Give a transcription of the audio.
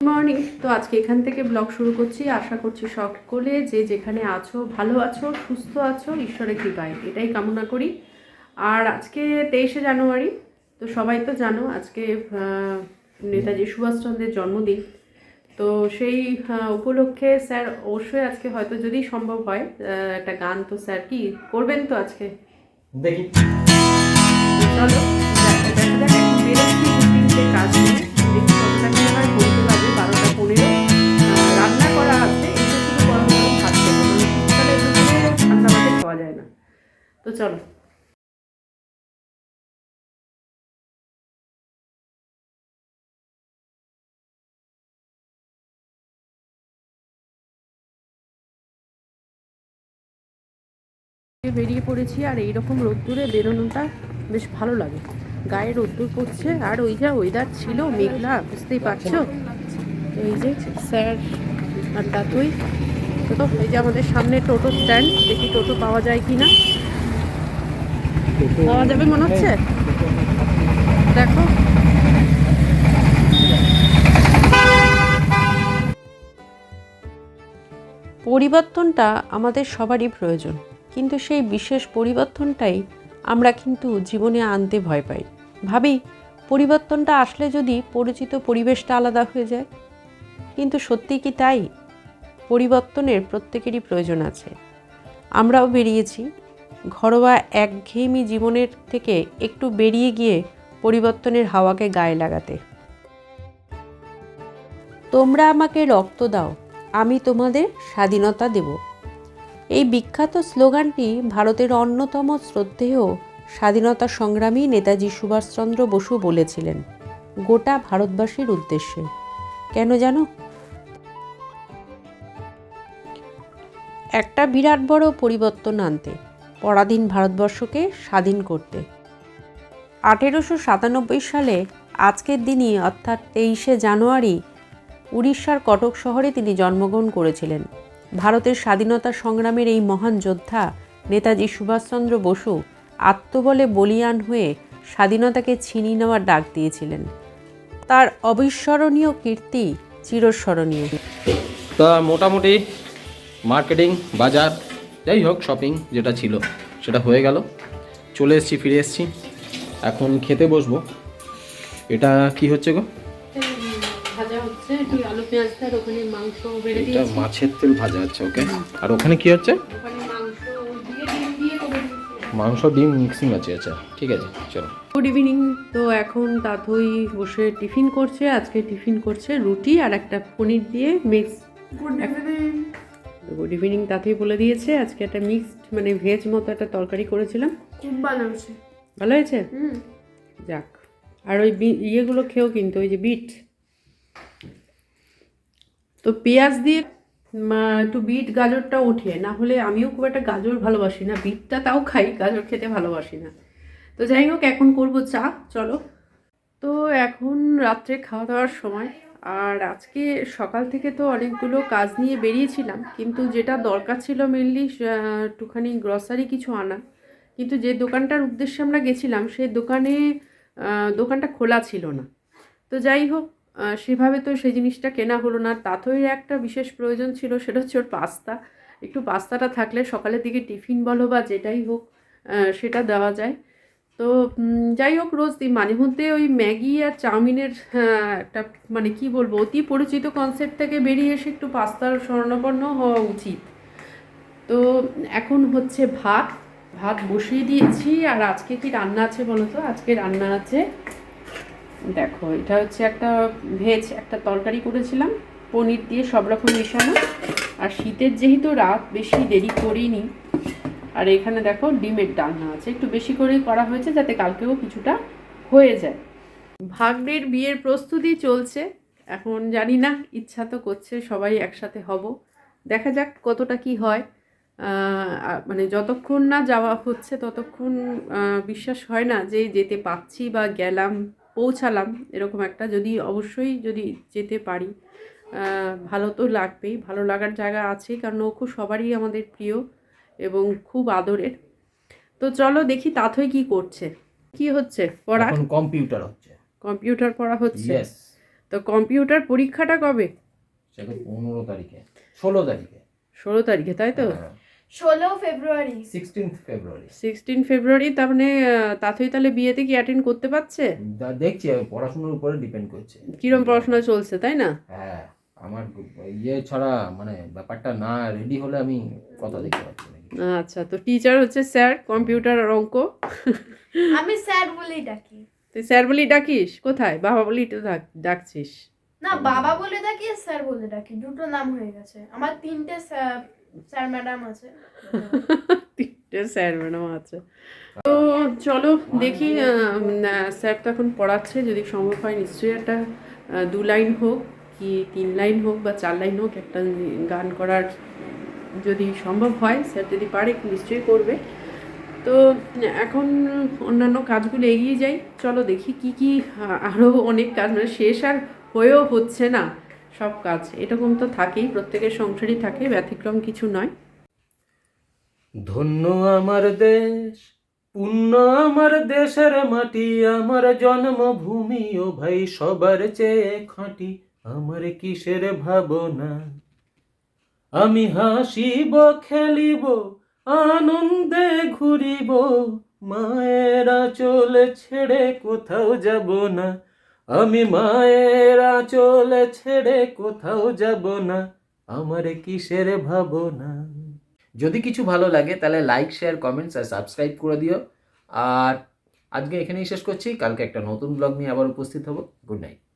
Morning তো আজকে এখান থেকে ব্লগ শুরু করছি। আশা করছি সকলে যে যেখানে আছো ভালো আছো সুস্থ আছো ঈশ্বরের কৃপায়। এটাই কামনা করি। আর আজকে তেইশে জানুয়ারি তো সবাই তো জানো আজকে নেতাজি সুভাষচন্দ্রের জন্মদিন। তো সেই উপলক্ষে স্যার অবশ্যই আজকে হয়তো যদি সম্ভব হয় একটা গান তো স্যার কি করবেন তো আজকে? দেখি। চলো দেখা দেখা যাক তো চলো। বেরিয়ে পড়েছি আর এইরকম রোদ্দুরে বেরোনোটা বেশ ভালো লাগে। গায়ে রোদ্দুর পড়ছে আর ওই যা ওয়েদার ছিল, মেঘলা, বুঝতেই পারছ? এই যে স্যার আর দাতুই তো এই যে আমাদের সামনে টোটো স্ট্যান্ড দেখি টোটো পাওয়া যায় কি না পাওয়া যাবে মনে হচ্ছে? দেখো। পরিবর্তনটা আমাদের সবারই প্রয়োজন, কিন্তু সেই বিশেষ পরিবর্তনটাই আমরা কিন্তু জীবনে আনতে ভয় পাই। ভাবি, পরিবর্তনটা আসলে যদি পরিচিত পরিবেশটা আলাদা হয়ে যায়? কিন্তু সত্যি কি তাই? পরিবর্তনের প্রত্যেকেরই প্রয়োজন আছে। আমরাও বেরিয়েছি ঘরোয়া একঘেয়েমি জীবনের থেকে একটু বেরিয়ে গিয়ে পরিবর্তনের হাওয়াকে গায়ে লাগাতে। তোমরা আমাকে রক্ত দাও, আমি তোমাদের স্বাধীনতা দেব। এই বিখ্যাত স্লোগানটি ভারতের অন্যতম শ্রদ্ধেয় স্বাধীনতা সংগ্রামী নেতাজি সুভাষচন্দ্র বসু বলেছিলেন গোটা ভারতবাসীর উদ্দেশ্যে। কেন জানো? একটা বিরাট বড় পরিবর্তন আনতে পরাধীন ভারতবর্ষকে স্বাধীন করতে। আঠেরোশো সাতানব্বই সালে আজকের দিনই, অর্থাৎ তেইশে জানুয়ারি, উড়িষ্যার কটক শহরে তিনি জন্মগ্রহণ করেছিলেন। ভারতের স্বাধীনতা সংগ্রামের এই মহান যোদ্ধা নেতাজি সুভাষচন্দ্র বসু আত্মবলে বলিয়ান হয়ে স্বাধীনতাকে ছিনিয়ে নেওয়ার ডাক দিয়েছিলেন। তার অবিস্মরণীয় কীর্তি চিরস্মরণীয়। তা মোটামুটি মার্কেটিং বাজার যাই হোক শপিং যেটা ছিল সেটা হয়ে গেল। চলে এসেছি ফিরে এসেছি। এখন খেতে বসবো। এটা কি হচ্ছে গো? ভাজা হচ্ছে একটু আলু পেঁয়াজ আর ওখানে মাংস বেড়ে এটা মাছের তেল ভাজা হচ্ছে ওকে আর ওখানে কি হচ্ছে? মাংস ডিম দিয়ে করে দিয়েছি। মাংস ডিম মিক্সিং আছে আচ্ছা ঠিক আছে চলো। গুড ইভিনিং তো এখন তাতই বসে টিফিন করছে আজকে টিফিন করছে রুটি আর একটা পনির দিয়ে মিক্স গুড ইভিনিং তাতেই বলে দিয়েছে। আজকে একটা মিক্সড মানে ভেজ মতো একটা তরকারি করেছিলাম। খুব ভালো হয়েছে। ভালো হয়েছে? হুম। যাক। আর ওই ইয়েগুলো খেয়েও কিন্তু ওই যে বিট তো পেঁয়াজ দিয়ে একটু বিট গাজরটা ওঠে না হলে আমিও খুব একটা গাজর ভালোবাসি না। বিটটা তাও খাই গাজর খেতে ভালোবাসি না। তো যাই হোক এখন করব চা চলো। তো এখন রাত্রে খাওয়া দাওয়ার সময় আর আজকে সকাল থেকে তো অনেকগুলো কাজ নিয়ে বেরিয়েছিলাম, কিন্তু যেটা দরকার ছিল মেনলি একটুখানি গ্রসারি কিছু আনা। কিন্তু যে দোকানটার উদ্দেশ্যে আমরা গেছিলাম সেই দোকানে দোকানটা খোলা ছিল না। তো যাই হোক সেভাবে তো সেই জিনিসটা কেনা হলো না। তাতই একটা বিশেষ প্রয়োজন ছিল, সেটা হচ্ছে ওর পাস্তা। একটু পাস্তাটা থাকলে সকালের দিকে টিফিন বলো বা যেটাই হোক সেটা দেওয়া যায়। তো যাই হোক রোজ মাঝে মধ্যে ওই ম্যাগি আর চাউমিনের আহ, একটা মানে কি বলব অতি পরিচিত কনসেপ্ট থেকে বেরিয়ে এসে একটু পাস্তার স্বর্ণপন্ন হওয়া উচিত। তো এখন হচ্ছে ভাত ভাত বসিয়ে দিয়েছি। আর আজকে কি রান্না আছে বলো তো? আজকে রান্না আছে দেখো এটা হচ্ছে একটা ভেজ একটা তরকারি করেছিলাম পনির দিয়ে সব রকম মেশানো। আর শীতের যেহেতু রাত বেশি দেরি করিনি আর এখানে দেখো ডিমের ডালনা আছে। একটু বেশি করেই করা হয়েছে যাতে কালকেও কিছুটা হয়ে যায়। ভাগ্নের বিয়ের প্রস্তুতি চলছে। এখন জানি না, ইচ্ছা তো করছে সবাই একসাথে হব। দেখা যাক কতটা কি হয়। মানে যতক্ষণ না যাওয়া হচ্ছে ততক্ষণ বিশ্বাস হয় না যে যেতে পাচ্ছি বা গেলাম, পৌঁছালাম, এরকম একটা। যদি অবশ্যই যদি যেতে পারি ভালো তো লাগবেই। ভালো লাগার জায়গা আছে কারণ খুব সবারই আমাদের প্রিয়। এবং খুব আদরের। তো চলো দেখি তাথই কি করছে। কি হচ্ছে? পড়া? এখন কম্পিউটার হচ্ছে। কম্পিউটার পড়া হচ্ছে? তো কম্পিউটার পরীক্ষাটা কবে? সেটা পনেরো তারিখে। ষোলো তারিখে। ষোলো তারিখে তাই তো? ষোলো ফেব্রুয়ারি। সিক্সটিন্থ ফেব্রুয়ারি সিক্সটিন ফেব্রুয়ারি তার মানে তাতই তাহলে বিয়েতে কি অ্যাটেন্ড করতে পারছে? দেখছি পড়াশোনার উপরে ডিপেন্ড করছে। কিরম পড়াশোনা চলছে তাই না? হ্যাঁ। আমার ইয়ে ছাড়া মানে ব্যাপারটা না রেডি হলে আমি কথা দেখতে পাচ্ছি না আচ্ছা তো টিচার হচ্ছে স্যার কম্পিউটার আর অঙ্ক। আমি স্যার বলেই ডাকি। তুই স্যার বলি ডাকিস? কোথায়? বাবা বলি তো ডাক- ডাকছিস। না বাবা বলে ডাকি আর স্যার বলে ডাকি দুটো নাম হয়ে গেছে। আমার তিনটে স্যার স্যার ম্যাডাম আছে। তিনটে স্যার ম্যাডাম আছে। তো চলো দেখি স্যার তো এখন পড়াচ্ছে যদি সম্ভব হয় নিশ্চয়ই একটা দু লাইন হোক। কি তিন লাইন হোক বা চার লাইন হোক একটা গান করার যদি সম্ভব হয়, স্যার যদি পারে নিশ্চয়ই করবে। তো এখন অন্যান্য কাজগুলো এগিয়ে যাই। চলো দেখি কি কি আরও অনেক কাজ মানে শেষ আর হয়েও হচ্ছে না সব কাজ। এরকম তো থাকেই, প্রত্যেকের সংসারই থাকে, ব্যতিক্রম কিছু নয়। ধন্য আমার দেশ, পুণ্য আমার দেশের মাটি, আমার জন্মভূমি ও ভাই সবার চেয়ে খাঁটি। আমার কিসের ভাবনা? আমি হাসিব, খেলিব, আনন্দে ঘুরিব, মায়েরা চলে ছেড়ে কোথাও যাব না। আমি মায়েরা চলে ছেড়ে কোথাও যাব না। আমার কিসের ভাবনা? যদি কিছু ভালো লাগে, তাহলে লাইক শেয়ার কমেন্টস আর সাবস্ক্রাইব করে দিও। আর আজকে এখানেই শেষ করছি। কালকে একটা নতুন ব্লগ নিয়ে আবার উপস্থিত হব। Good night